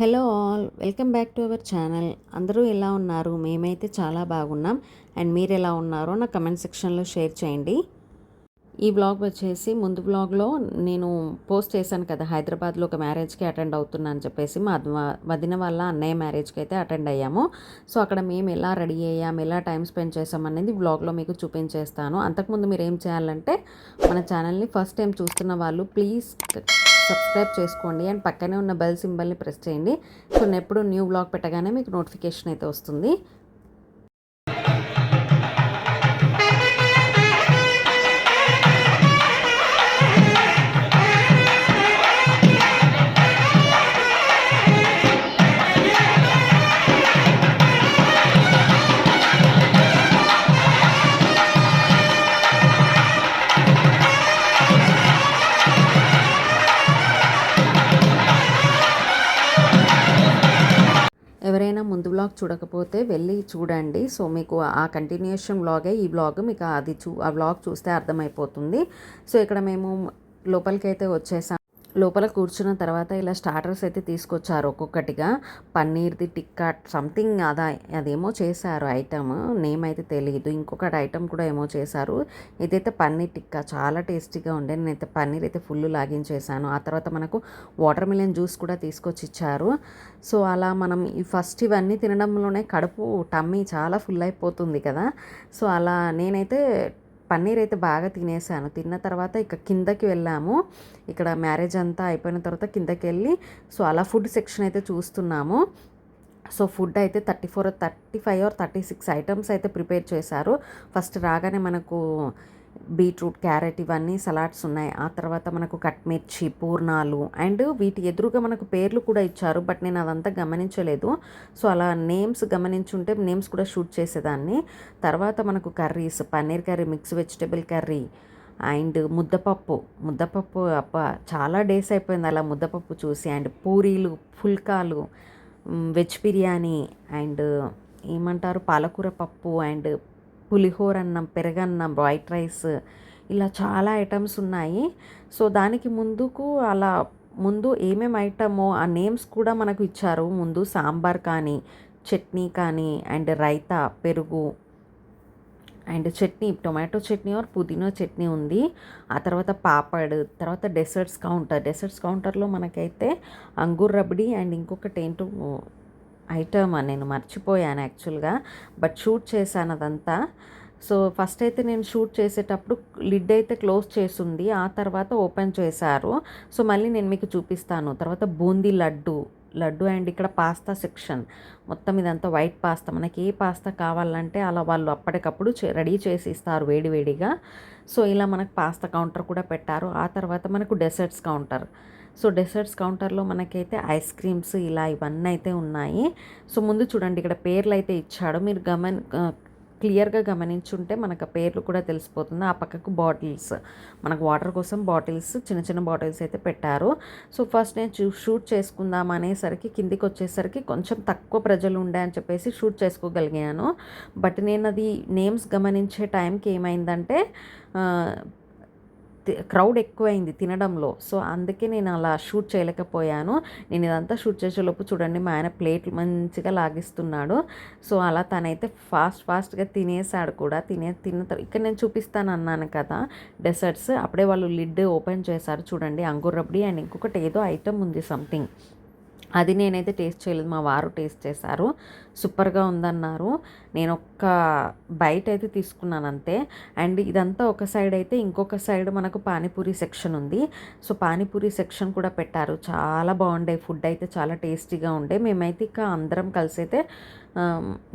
Hello all welcome back to our channel. అందరూ ఎలా ఉన్నారు? మేమైతే చాలా బాగున్నాం. అండ్ మీరు ఎలా ఉన్నారో నా కమెంట్ సెక్షన్లో షేర్ చేయండి. ఈ బ్లాగ్ వచ్చేసి ముందు బ్లాగ్లో నేను పోస్ట్ చేశాను కదా హైదరాబాద్లో ఒక మ్యారేజ్కి అటెండ్ అవుతున్నా అని చెప్పేసి మా వదిన వాళ్ళ అన్నయ్య మ్యారేజ్కి అయితే అటెండ్ అయ్యాము. సో అక్కడ మేము ఎలా రెడీ అయ్యాం ఎలా టైం స్పెండ్ చేసాం అనేది బ్లాగ్లో మీకు చూపించేస్తాను. అంతకుముందు మీరు ఏం చేయాలంటే మన ఛానల్ని ఫస్ట్ టైం చూస్తున్న వాళ్ళు ప్లీజ్ సబ్స్క్రైబ్ చేసుకోండి అండ్ పక్కనే ఉన్న బెల్ సింబల్ని ప్రెస్ చేయండి. సో నేను ఎప్పుడు న్యూ బ్లాగ్ పెట్టగానే మీకు నోటిఫికేషన్ అయితే వస్తుంది. బ్లాగ్ చూడకపోతే వెళ్ళి చూడండి. సో మీకు ఆ కంటిన్యూషన్ బ్లాగే ఈ బ్లాగ్ మీకు అది చూ ఆ బ్లాగ్ చూస్తే అర్థమైపోతుంది. సో ఇక్కడ మేము లోపలికి అయితే వచ్చేసాం. లోపల కూర్చున్న తర్వాత ఇలా స్టార్టర్స్ అయితే తీసుకొచ్చారు ఒక్కొక్కటిగా. పన్నీర్ది టిక్కా సంథింగ్ అదా అదేమో చేశారు ఐటమ్ నేమ్ అయితే తెలియదు ఇంకొకటి ఐటమ్ కూడా ఏమో చేశారు. ఇదైతే పన్నీర్ టిక్కా చాలా టేస్టీగా ఉండే. నేనైతే పన్నీర్ అయితే ఫుల్ లాగించేసాను ఆ తర్వాత మనకు వాటర్ మిలన్ జ్యూస్ కూడా తీసుకొచ్చి ఇచ్చారు సో అలా మనం ఈ ఫస్ట్ ఇవన్నీ తినడంలోనే కడుపు టమ్మీ చాలా ఫుల్ అయిపోతుంది కదా. సో అలా నేనైతే పన్నీర్ అయితే బాగా తినేసాను. తిన్న తర్వాత ఇక కిందకి వెళ్ళాము. ఇక్కడ మ్యారేజ్ అంతా అయిపోయిన తర్వాత కిందకి వెళ్ళి సో అలా ఫుడ్ సెక్షన్ అయితే చూస్తున్నాము. సో ఫుడ్ అయితే thirty four thirty five or thirty six items అయితే ప్రిపేర్ చేశారు. ఫస్ట్ రాగానే మనకు బీట్రూట్ క్యారెట్ ఇవన్నీ సలాడ్స్ ఉన్నాయి. ఆ తర్వాత మనకు కట్మిర్చి పూర్ణాలు అండ్ వీటి ఎదురుగా మనకు పేర్లు కూడా ఇచ్చారు బట్ నేను అదంతా గమనించలేదు. సో అలా నేమ్స్ గమనించుంటే నేమ్స్ కూడా షూట్ చేసేదాన్ని. తర్వాత మనకు curries paneer curry mix vegetable curry and ముద్దపప్పు. ముద్దపప్పు అప్ప చాలా డేస్ అయిపోయింది అలా ముద్దపప్పు చూసి అండ్ పూరీలు పుల్కాలు వెజ్ బిర్యానీ అండ్ ఏమంటారు? పాలకూర పప్పు అండ్ పులిహోర అన్నం పెరగన్నం వైట్ రైస్ ఇలా చాలా ఐటమ్స్ ఉన్నాయి. సో దానికి ముందుకు అలా ముందు ఏమేమి ఐటమో ఆ నేమ్స్ కూడా మనకు ఇచ్చారు. ముందు సాంబార్ కానీ చట్నీ కానీ అండ్ రైతా పెరుగు and chutney tomato chutney or పుదీనా చట్నీ ఉంది. ఆ తర్వాత పాపడ్ తర్వాత డెసర్ట్స్ కౌంటర్. డెసర్ట్స్ కౌంటర్లో మనకైతే అంగూర్ రబడి అండ్ ఇంకొకటి ఏంటో ఐటమ్ నేను మర్చిపోయాను యాక్చువల్గా బట్ షూట్ చేశాను అదంతా. సో ఫస్ట్ అయితే నేను షూట్ చేసేటప్పుడు లిడ్ అయితే క్లోజ్ చేసింది ఆ తర్వాత ఓపెన్ చేశారు. సో మళ్ళీ నేను మీకు చూపిస్తాను. తర్వాత బూందీ లడ్డు లడ్డు అండ్ ఇక్కడ పాస్తా సెక్షన్. మొత్తం ఇదంతా వైట్ పాస్తా. మనకి ఏ పాస్తా కావాలంటే అలా వాళ్ళు అప్పటికప్పుడు రెడీ చేసి ఇస్తారు వేడివేడిగా. సో ఇలా మనకు పాస్తా కౌంటర్ కూడా పెట్టారు. ఆ తర్వాత మనకు డెసర్ట్స్ కౌంటర్. సో డెసర్ట్స్ కౌంటర్లో మనకైతే ఐస్ క్రీమ్స్ ఇలా ఇవన్నీ అయితే ఉన్నాయి. సో ముందు చూడండి ఇక్కడ పేర్లు అయితే ఇచ్చాడు. మీరు గమన్ క్లియర్గా గమనించుంటే మనకు పేర్లు కూడా తెలిసిపోతుంది. ఆ పక్కకు బాటిల్స్. మనకు వాటర్ కోసం బాటిల్స్ చిన్న చిన్న బాటిల్స్ అయితే పెట్టారు. సో ఫస్ట్ నేను చూ షూట్ చేసుకుందాం అనేసరికి కిందికి వచ్చేసరికి కొంచెం తక్కువ ప్రజలు ఉండే అని చెప్పేసి షూట్ చేసుకోగలిగాను. బట్ నేను అది నేమ్స్ గమనించే టైంకి ఏమైందంటే క్రౌడ్ ఎక్కువైంది తినడంలో. సో అందుకే నేను అలా షూట్ చేయలేకపోయాను. నేను ఇదంతా షూట్ చేసేలోపు చూడండి మా ఆయన ప్లేట్లు మంచిగా లాగిస్తున్నాడు. సో అలా తనైతే ఫాస్ట్ ఫాస్ట్గా తినేసాడు కూడా. తినే తిన్న తర్వాత ఇక్కడ నేను చూపిస్తాను అన్నాను కదా డెసర్ట్స్. అప్పుడే వాళ్ళు లిడ్ ఓపెన్ చేశారు చూడండి అంగూర్ రబ్డి అండ్ ఇంకొకటి ఏదో ఐటమ్ ఉంది సంథింగ్. అది నేనైతే టేస్ట్ చేయలేదు. మా వారు టేస్ట్ చేశారు. సూపర్గా ఉందన్నారు. నేను ఒక్క బయట అయితే తీసుకున్నాను అంతే అండ్ ఇదంతా ఒక సైడ్ అయితే ఇంకొక సైడ్ మనకు పానీపూరి సెక్షన్ ఉంది. సో పానీపూరి సెక్షన్ కూడా పెట్టారు. చాలా బాగుండే. ఫుడ్ అయితే చాలా టేస్టీగా ఉండే. మేమైతే ఇక అందరం కలిసి అయితే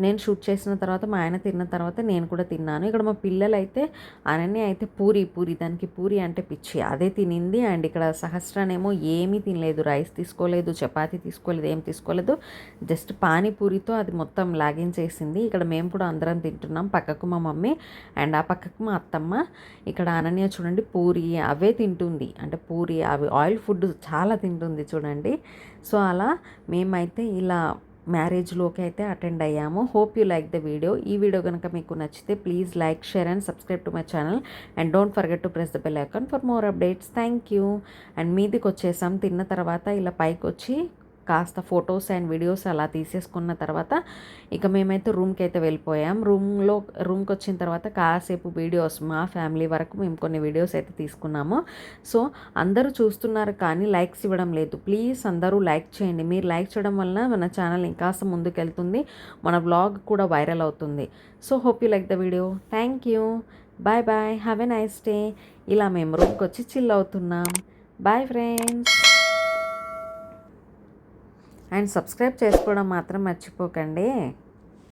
నేను షూట్ చేసిన తర్వాత మా ఆయన తిన్న తర్వాత నేను కూడా తిన్నాను. ఇక్కడ మా పిల్లలు అయితే అనన్య అయితే పూరి పూరి దానికి పూరి అంటే పిచ్చి. అదే తినింది అండ్ ఇక్కడ సహస్రానేమో ఏమీ తినలేదు. రైస్ తీసుకోలేదు చపాతీ తీసుకోలేదు ఏం తీసుకోలేదు. జస్ట్ పానీపూరితో అది మొత్తం లాగించేసింది. ఇక్కడ మేము కూడా అందరం తింటున్నాం పక్కకు మా మమ్మీ అండ్ ఆ పక్కకు మా అత్తమ్మ. ఇక్కడ అనన్య చూడండి పూరి అవే తింటుంది. అంటే పూరి అవి ఆయిల్ ఫుడ్ చాలా తింటుంది చూడండి. సో అలా మేమైతే ఇలా మ్యారేజ్లోకి అయితే అటెండ్ అయ్యాము. Hope you like the video. ఈ వీడియో కనుక మీకు నచ్చితే please like share and subscribe to my channel. And don't forget to press the bell icon for more updates. Thank you. And మీదికి వచ్చేసాం తిన్న తర్వాత ఇలా పైకి వచ్చి కాస్త ఫొటోస్ అండ్ వీడియోస్ అలా తీసేసుకున్న తర్వాత ఇక మేమైతే రూమ్కి అయితే వెళ్ళిపోయాం. రూమ్లో రూమ్కి వచ్చిన తర్వాత కాసేపు వీడియోస్ మా ఫ్యామిలీ వరకు మేము కొన్ని వీడియోస్ అయితే తీసుకున్నాము. సో అందరూ చూస్తున్నారు కానీ లైక్స్ ఇవ్వడం లేదు. ప్లీజ్ అందరూ లైక్ చేయండి. మీరు లైక్ చేయడం వలన మన ఛానల్ ఇంకాస్త ముందుకెళ్తుంది. మన బ్లాగ్ కూడా వైరల్ అవుతుంది. So hope you like the video thank you bye bye have a nice day ఇలా మేము రూమ్కి వచ్చి చిల్ అవుతున్నాం. బాయ్ ఫ్రెండ్స్ అండ్ సబ్స్క్రైబ్ చేసుకోవడం మాత్రం మర్చిపోకండి.